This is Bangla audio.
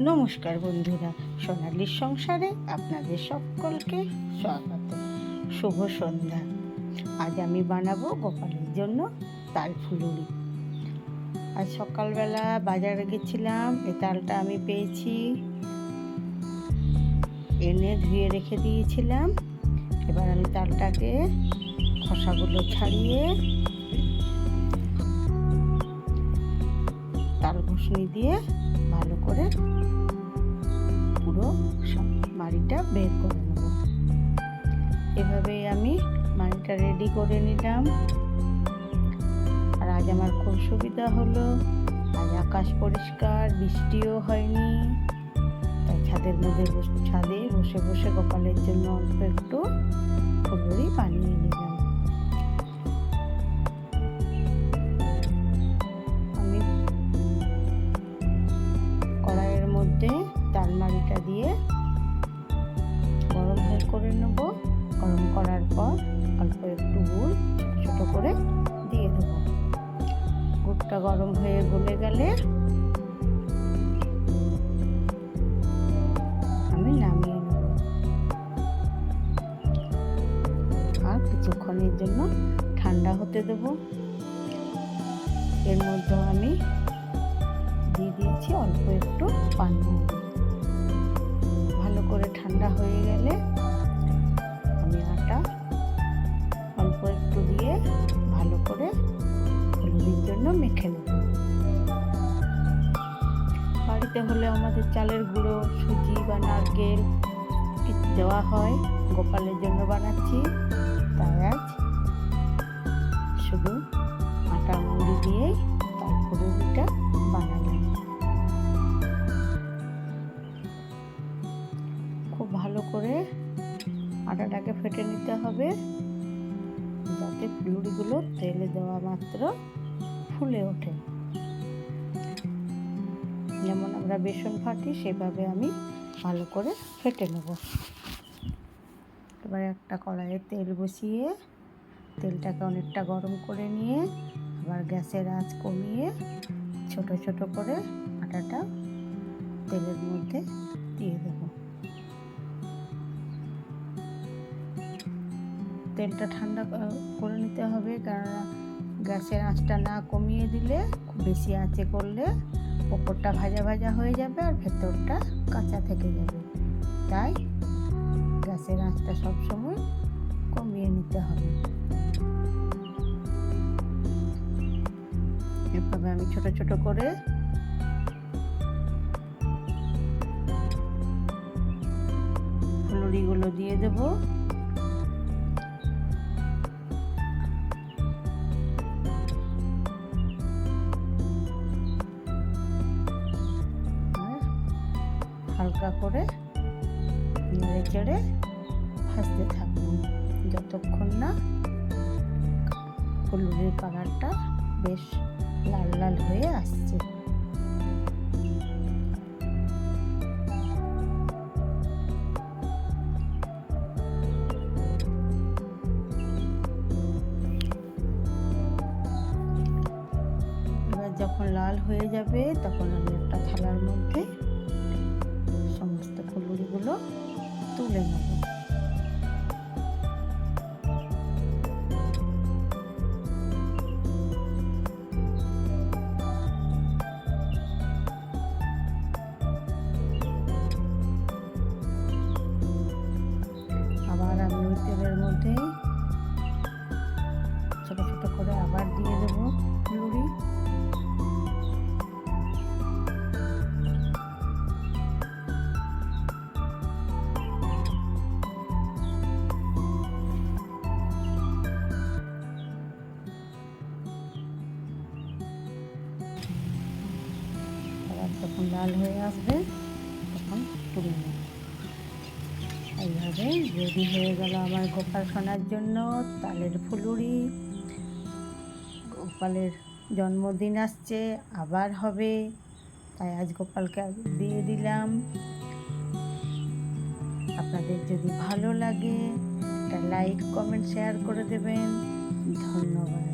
নমস্কার বন্ধুরা, সোনালির সংসারে আপনাদের সকলকে স্বাগত। শুভ সন্ধ্যা। আজ আমি বানাবো গোপালের জন্য তাল ফুলুরি। আজ সকালবেলা বাজারে গেছিলাম, এ তালটা আমি পেয়েছি। এনে ধুয়ে রেখে দিয়েছিলাম। এবার আমি তালটাকে খসাগুলো ছাড়িয়ে তাল ঘষনি দিয়ে ভালো করে পুরো সব মাড়িটা বের করে নেব। এভাবেই আমি মাড়িটা রেডি করে নিলাম। আর আজ আমার খুব সুবিধা হলো। আজ আকাশ পরিষ্কার, বৃষ্টিও হয়নি। তাই ছাদের মধ্যে ছাদে বসে বসে গোপালের জন্য অল্প একটু ফুলবড়ি বানিয়ে নিলাম। করে নেব। গরম করার পর অল্প একটু গুড়, ছোটো করে দিয়ে দেবো। গুড়টা গরম হয়ে গলে গেলে আমি নামিয়ে নেব। আর কিছুক্ষণের জন্য ঠান্ডা হতে দেবো। এর মধ্যে আমি দিয়ে দিয়েছি অল্প একটু পানমধু ভালো করে ঠান্ডা হয়ে গেলে বাড়িতে হলে আমাদের চালের গুঁড়ো, সুজি বা নারকেল দেওয়া হয়। গোপালের জন্য বানাচ্ছি। তাই আজ শুধু আটা মুড়ি দিয়েই বানালাম খুব ভালো করে আটাটাকে ফেটে নিতে হবে। যাতে ফুলুরিগুলো তেলে দেওয়া মাত্র ফুলে ওঠে। যেমন আমরা বেসন ফাটি, সেভাবে আমি ভালো করে ফেটে নেব। এবার একটা কড়াইয়ে তেল বসিয়ে, তেলটাকে অনেকটা গরম করে নিয়ে, আবার গ্যাসের আঁচ কমিয়ে ছোট ছোট করে আটাটা তেলের মধ্যে দিয়ে দেব। তেলটা ঠান্ডা করে নিতে হবে কারণ গ্যাসের আঁচটা না কমিয়ে দিলে বেশি আঁচে করলে ওপরটা ভাজা ভাজা হয়ে যাবে আর ভেতরটা কাঁচা থেকে যাবে। তাই গ্যাসের আঁচটা সবসময় কমিয়ে নিতে হবে। এভাবে আমি ছোট ছোট করে ফুলুরিগুলো দিয়ে দেব। হালকা করে নেড়ে চেড়ে ভাজতে থাকব যতক্ষণ না ফুলুরির কালারটা বেশ লাল লাল হয়ে আসছে। যখন লাল হয়ে যাবে, তখন আমি একটা থালার মধ্যে সমস্ত ফুলগুলো তুলে নেব। যখন লাল হয়ে আসবে। তখন তুলে নেব। এইভাবে রেডি হয়ে গেল আমার গোপাল সোনার জন্য তালের ফুলুরি। গোপালের জন্মদিন আসছে, আবার হবে। তাই আজ গোপালকে দিয়ে দিলাম। আপনাদের যদি ভালো লাগে, একটা লাইক, কমেন্ট, শেয়ার করে দেবেন। ধন্যবাদ।